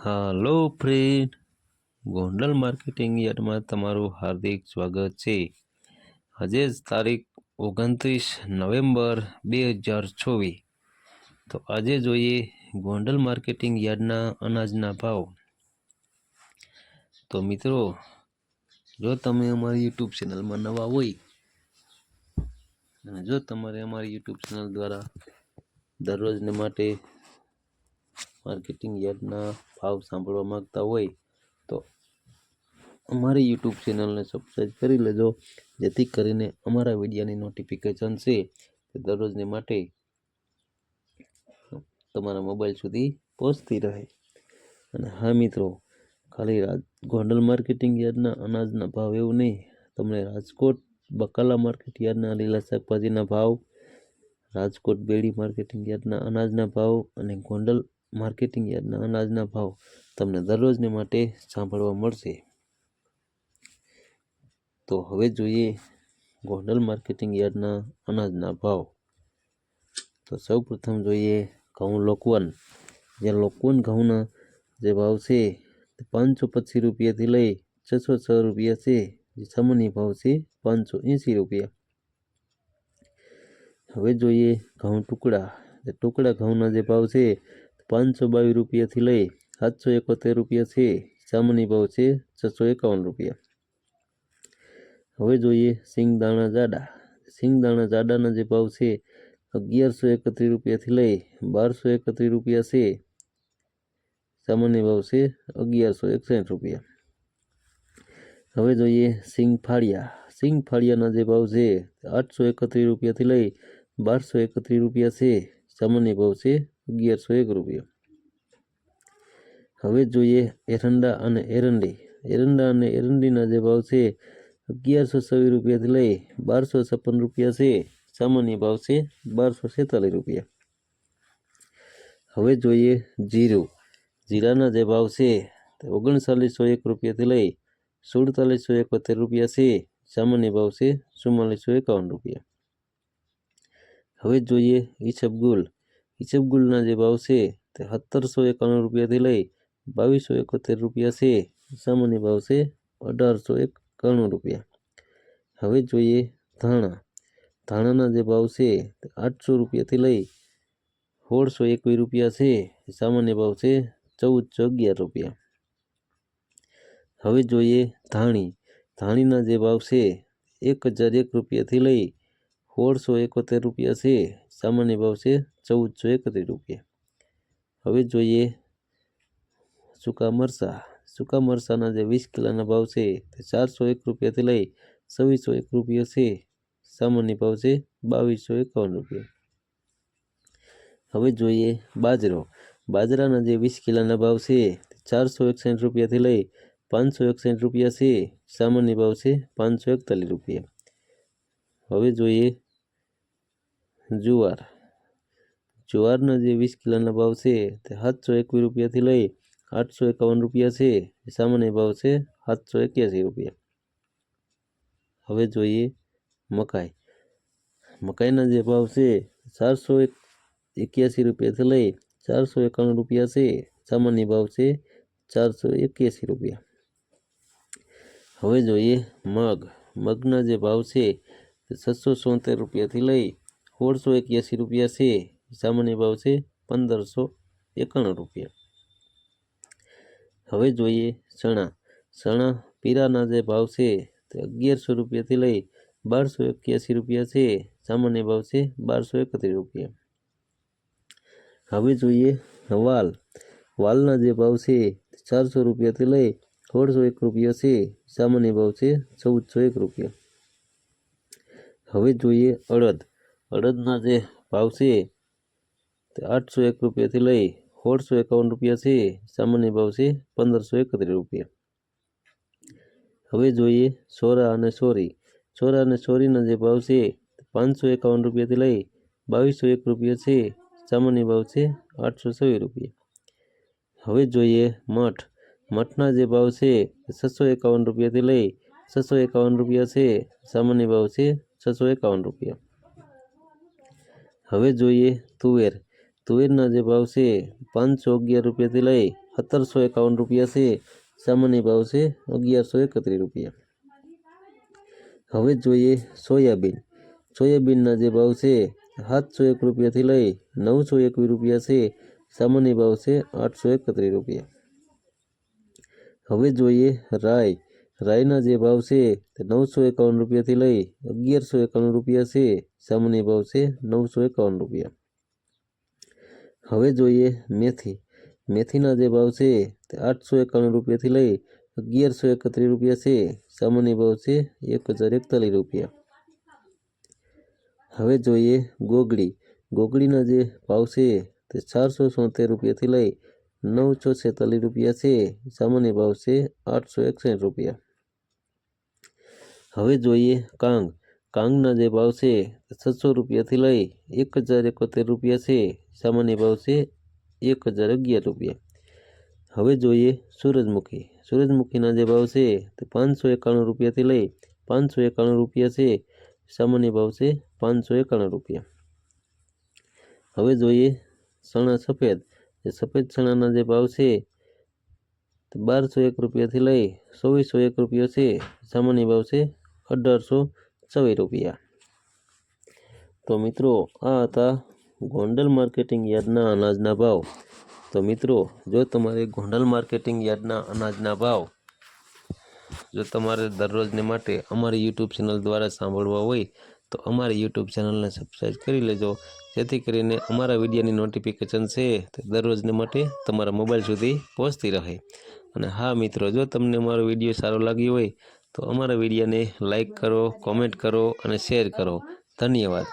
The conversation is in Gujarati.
હાલો ફ્રેન્ડ ગોંડલ માર્કેટિંગ યાર્ડમાં તમારું હાર્દિક સ્વાગત છે. આજે જ તારીખ ઓગણત્રીસ નવેમ્બર બે હજાર ચોવીસ. તો આજે જોઈએ ગોંડલ માર્કેટિંગ યાર્ડના અનાજના ભાવ. તો મિત્રો, જો તમે અમારી યુટ્યુબ ચેનલમાં નવા હોય, અને જો તમારે અમારી યુટ્યુબ ચેનલ દ્વારા દરરોજને માટે માર્કેટિંગ યાર્ડના ભાવ સાંભળવા માંગતા હોય તો અમારી યુટ્યુબ ચેનલને સબસ્ક્રાઈબ કરી લેજો. જેથી કરીને અમારા વિડીયાની નોટિફિકેશન છે તે દરરોજને માટે તમારા મોબાઈલ સુધી પહોંચતી રહે. અને હા મિત્રો, ખાલી રાજ ગોંડલ માર્કેટિંગ યાર્ડના અનાજના ભાવ એવું નહીં. તમને રાજકોટ બકાલા માર્કેટ યાર્ડના લીલા શાકભાજીના ભાવ, રાજકોટ બેડી માર્કેટિંગ યાર્ડના અનાજના ભાવ અને ગોંડલ માર્કેટિંગ યાર્ડના અનાજના ભાવ તમને દરરોજને માટે સાંભળવા મળશે. તો હવે જોઈએ ગોંડલ માર્કેટિંગ યાર્ડના અનાજના ભાવ. તો સૌ પ્રથમ જોઈએ ઘઉં લોકવન. જે લોકવન ઘઉંના જે ભાવ છે તે પાંચસો પચીસ રૂપિયાથી લઈ છસો છ રૂપિયા છે. જે સામાન્ય ભાવ છે પાંચસો એંસી રૂપિયા. હવે જોઈએ ઘઉં ટુકડા. જે ટુકડા ઘઉંના જે ભાવ છે પાંચસો બાવીસ રૂપિયાથી લઈ સાતસો એકોતેર રૂપિયા છે. જામની ભાવ છે છસો એકાવન રૂપિયા. હવે જોઈએ સિંગદાણા જાડા. સિંગદાણા જાડાના જે ભાવ છે અગિયારસો એકત્રીસ રૂપિયાથી લઈ બારસો એકત્રીસ રૂપિયા છે. સામાન્ય ભાવ છે અગિયારસો એકસઠ રૂપિયા. હવે જોઈએ સિંગ ફાળિયા સિંગ ફાળિયાના જે ભાવ છે આઠસો એકત્રીસ રૂપિયાથી લઈ બારસો એકત્રીસ રૂપિયા છે. સામાન્ય ભાવ છે અગિયારસો એક રૂપિયા. હવે જોઈએ એરંડા અને એરંડી. એરંડા અને એરંડીના જે ભાવ છે, અગિયારસો છવ્વીસ રૂપિયાથી લઈ બારસો છપ્પન રૂપિયા છે. સામાન્ય ભાવ છે બારસો છેતાલીસ રૂપિયા. હવે જોઈએ જીરું. જીરાના જે ભાવ છે ઓગણચાલીસો એક રૂપિયાથી લઈ સુડતાલીસો એકોતેર રૂપિયા છે. સામાન્ય ભાવ છે ચુમ્માલીસો એકાવન રૂપિયા. હવે જોઈએ ઈસબગુલ ઈસબગુલના જે ભાવ છે તે સત્તરસો એકાણું રૂપિયાથી લઈ બાવીસો એકોતેર રૂપિયા છે. સામાન્ય ભાવ છે અઢારસો એકાણું રૂપિયા. હવે જોઈએ ધાણા. ધાણાના જે ભાવ છે તે આઠસો રૂપિયાથી લઈ સોળસો એકવીસ રૂપિયા છે. સામાન્ય ભાવ છે ચૌદસો અગિયાર રૂપિયા. હવે જોઈએ ધાણી. ધાણીના જે ભાવ છે એક હજાર એક રૂપિયાથી લઈ સોળસો એકોતેર રૂપિયા છે, સામાન્ય ભાવ છે ચૌદસો એકત્રીસ રૂપિયા. હવે જોઈએ સૂકા મરચાં. સૂકા મરચાંના જે વીસ કિલોના ભાવ છે તે ચારસો એક રૂપિયાથી લઈ છવ્વીસો એક રૂપિયા છે, સામાન્ય ભાવ છે બાવીસો એકાવન રૂપિયા. હવે જોઈએ બાજરો. બાજરાના જે વીસ કિલોના ભાવ છે તે ચારસો એકસઠ રૂપિયાથી લઈ પાંચસો એકસઠ રૂપિયા છે, સામાન્ય ભાવ છે પાંચસો એકતાલીસ રૂપિયા. હવે જોઈએ. જુવાર. જુવારના જે વીસ કિલોના ભાવ છે તે સાતસો એકવીસ રૂપિયાથી લઈ આઠસો એકાવન રૂપિયા છે. સામાન્ય ભાવ છે સાતસો એક્યાસી રૂપિયા. હવે જોઈએ મકાઈ. મકાઈના જે ભાવ છે ચારસો એક એક્યાસી રૂપિયાથી લઈ ચારસો એકાણું રૂપિયા છે. સામાન્ય ભાવ છે ચારસો એક્યાસી રૂપિયા. હવે જોઈએ મગ. મગના જે ભાવ છે છસો સોતેર રૂપિયાથી લઈ સોળસો એક્યાસી રૂપિયા છે. સામાન્ય ભાવ છે પંદરસો એકાણું રૂપિયા. હવે જોઈએ ચણા. ચણા પીરાના જે ભાવ છે તે અગિયારસો રૂપિયાથી લઈ બારસો એક્યાસી રૂપિયા છે. સામાન્ય ભાવ છે બારસો એકત્રીસ રૂપિયા. હવે જોઈએ વાલ. વાલના જે ભાવ છે ચારસો રૂપિયાથી લઈ સોળસો એક રૂપિયા છે. સામાન્ય ભાવ છે ચૌદસો એક રૂપિયા. હવે જોઈએ અડદ. અડદના જે ભાવ છે તે આઠસો એક રૂપિયાથી લઈ સોળસો એકાવન રૂપિયા છે. સામાન્ય ભાવ છે પંદરસો એકત્રીસ રૂપિયા. હવે જોઈએ સોરા અને સોરી. સોરા અને સોરીના જે ભાવ છે પાંચસો એકાવન રૂપિયાથી લઈ બાવીસો એક રૂપિયા છે. સામાન્ય ભાવ છે આઠસો છવ્વીસ રૂપિયા. હવે જોઈએ મઠ. મઠના જે ભાવ છે છસો એકાવન રૂપિયાથી લઈ છસો એકાવન રૂપિયા છે. સામાન્ય ભાવ છે છસો એકાવન રૂપિયા. હવે જોઈએ તુવેર. તુવેરના જે ભાવ છે પાંચસો અગિયાર રૂપિયાથી લઈ સત્તરસો એકાવન રૂપિયા છે. સામાન્ય ભાવ છે અગિયારસો એકત્રીસ રૂપિયા. હવે જોઈએ સોયાબીન. સોયાબીનના જે ભાવ છે સાતસો એક રૂપિયાથી લઈ નવસો એકવીસ રૂપિયા છે. સામાન્ય ભાવ છે આઠસો એકત્રીસ રૂપિયા. હવે જોઈએ રાઈ. રાઈના જે ભાવ છે તે નવસો એકાવન રૂપિયાથી લઈ અગિયારસો એકાવન રૂપિયા છે સામાન્ય ભાવ છે નવસો એકાવન રૂપિયા હવે જોઈએ મેથી મેથીના જે ભાવ છે તે આઠસો એકાવન રૂપિયાથી લઈ અગિયારસો એકત્રીસ રૂપિયા છે સામાન્ય ભાવ છે એક હજાર એકતાલીસ રૂપિયા હવે જોઈએ ગોગડી ગોગડીના જે ભાવ છે તે ચારસો સોતેર રૂપિયાથી લઈ નવસો છેતાલીસ રૂપિયા છે સામાન્ય ભાવ છે આઠસો એકસઠ રૂપિયા હવે જોઈએ કાંગ. કાંગના જે ભાવ છે તે છસો રૂપિયાથી લઈ એક હજાર એકોતેર રૂપિયા છે. સામાન્ય ભાવ છે એક હજાર અગિયાર રૂપિયા. હવે જોઈએ સૂરજમુખી. સૂરજમુખીના જે ભાવ છે તે પાંચસો એકાણું રૂપિયાથી લઈ પાંચસો એકાણું રૂપિયા છે. સામાન્ય ભાવ છે પાંચસો એકાણું રૂપિયા. હવે જોઈએ ચણા સફેદ. જે સફેદ ચણાના જે ભાવ છે તે બારસો એક રૂપિયાથી લઈ ચોવીસો એક રૂપિયા છે. સામાન્ય ભાવ છે અઢારસો ચોવીસ રૂપિયા. તો મિત્રો, આ હતા ગોંડલ માર્કેટિંગ યાર્ડના અનાજના ભાવ. તો મિત્રો, જો તમારે ગોંડલ માર્કેટિંગ યાર્ડના અનાજના ભાવ જો તમારે દરરોજને માટે અમારી યુટ્યુબ ચેનલ દ્વારા સાંભળવા હોય, તો અમારી યુટ્યુબ ચેનલને સબસ્ક્રાઈબ કરી લેજો. જેથી કરીને અમારા વિડીયોની નોટિફિકેશન છે તે દરરોજને માટે તમારા મોબાઈલ સુધી પહોંચતી રહે. અને હા મિત્રો, જો તમને અમારો વીડિયો સારો લાગ્યો હોય તો અમારા વિડીયોને લાઈક કરો કોમેન્ટ કરો અને શેર કરો. ધન્યવાદ.